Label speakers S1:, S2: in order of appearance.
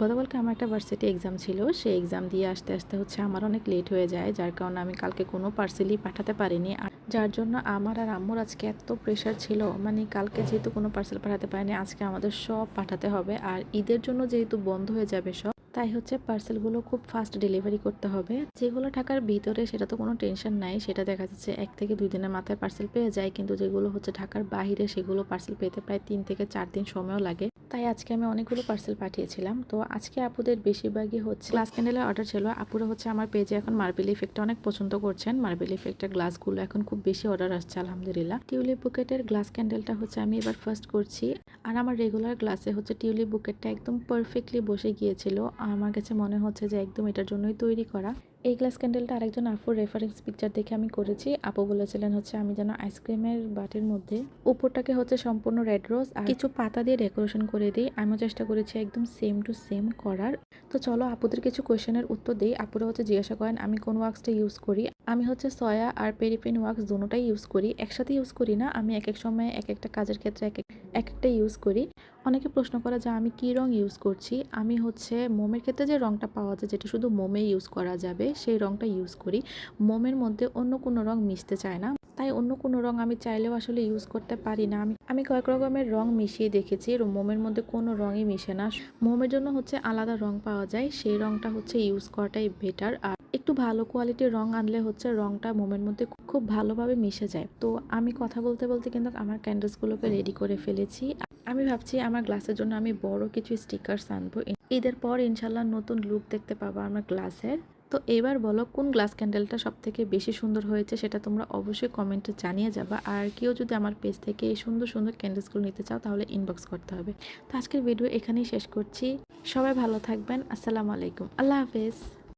S1: গতকালকে আমার একটা ভার্সিটি এক্সাম ছিল। সেই এক্সাম দিয়ে আসতে আসতে হচ্ছে আমার অনেক লেট হয়ে যায়, যার কারণে আমি কালকে কোনো পার্সেলই পাঠাতে পারিনি। যার জন্য আমার আর আম্মুর আজকে এত প্রেশার ছিল মানে কালকে যেহেতু কোনো পার্সেল পাঠাতে পারিনি, আজকে আমাদের সব পাঠাতে হবে। আর ঈদের জন্য যেহেতু বন্ধ হয়ে যাবে সব তাই হচ্ছে পার্সেলগুলো খুব ফাস্ট ডেলিভারি করতে হবে। যেগুলো ঢাকার ভিতরে সেটা তো কোনো টেনশন নাই, সেটা দেখা যাচ্ছে এক থেকে দুই দিনের মাথায় পার্সেল পেয়ে যায়, কিন্তু যেগুলো হচ্ছে ঢাকার বাইরে সেগুলো পার্সেল পেতে প্রায় তিন থেকে চার দিন সময়ও লাগে। তাই আজকে আমি অনেকগুলো পার্সেল পাঠিয়েছিলাম। তো আজকে আপুদের বেশিরভাগই হচ্ছে গ্লাস ক্যান্ডেলের অর্ডার ছিল। আপুরা হচ্ছে আমার পেজে এখন মার্বেল ইফেক্টটা অনেক পছন্দ করছেন। মার্বেল ইফেক্টের গ্লাসগুলো এখন খুব বেশি অর্ডার আসছে, আলহামদুলিল্লাহ। টিউলিপ বুকেটের গ্লাস ক্যান্ডেলটা হচ্ছে আমি এবার ফার্স্ট করছি। আর আমার রেগুলার গ্লাসে হচ্ছে টিউলিপ বুকেটটা একদম পারফেক্টলি বসে গিয়েছিল। আমার কাছে মনে হচ্ছে যে একদম এটার জন্যই তৈরি করা। এই গ্লাস ক্যান্ডেলটা আরেকজন আপুর রেফারেন্স পিকচার দেখে আমি করেছি। আপু বলেছিলেন হচ্ছে, আমি যেন আইসক্রিমের বাটির মধ্যে উপরটাকে হচ্ছে সম্পূর্ণ রেড রোজ আর কিছু পাতা দিয়ে ডেকোরেশন করে দিই। আমিও চেষ্টা করেছি একদম সেম টু সেম করার। তো চলো আপুদের কিছু কোয়েশনের উত্তর দিই। আপুরা হচ্ছে জিজ্ঞাসা করেন, আমি কোন ওয়াক্সটা ইউজ করি? আমি হচ্ছে সয়া আর পেরিপেন ওয়াক্স দুটোটাই ইউজ করি। একসাথে ইউজ করি না, আমি এক এক সময় এক একটা কাজের ক্ষেত্রে এক এক একটা ইউজ করি। অনেকে প্রশ্ন করে যে, আমি কি রং ইউজ করছি? আমি হচ্ছে মোমের ক্ষেত্রে যে রংটা পাওয়া যায়, যেটা শুধু মোমে ইউজ করা যাবে সেই রংটা ইউজ করি। মোমের মধ্যে অন্য কোনো রং মিশতে চায় না। তাই অন্য কোনো রং আমি চাইলেও আসলে ইউজ করতে পারি না। আমি আমি কয়েক রকমের রং মিশিয়ে দেখেছি। মোমের মধ্যে কোনো রঙই মিশে না। মোমের জন্য হচ্ছে আলাদা রং পাওয়া যায়। সেই রংটা হচ্ছে ইউজ করাটাই বেটার আর একটু ভালো কোয়ালিটির রং আনলে হচ্ছে রংটা মোমের মধ্যে খুব ভালোভাবে মিশে যায়। তো আমি কথা বলতে বলতে কিন্তু আমার ক্যান্ডেলসগুলোকে রেডি করে ফেলেছি। আমি ভাবছি আমার গ্লাসের জন্য আমি বড় কিছু স্টিকার্স আনব। ঈদের পর ইনশাল্লাহ নতুন লুক দেখতে পাবো আমার গ্লাসের তো এবার বলো, কোন গ্লাস ক্যান্ডেলটা সব থেকে বেশি সুন্দর হয়েছে সেটা তোমরা অবশ্যই কমেন্টে জানিয়ে যাবা। আর কেউ যদি আমার পেজ থেকে এই সুন্দর সুন্দর ক্যান্ডেলসগুলো নিতে চাও, তাহলে ইনবক্স করতে হবে। তো আজকের ভিডিও এখানেই শেষ করছি। সবাই ভালো থাকবেন। আসসালামু আলাইকুম। আল্লাহ হাফেজ।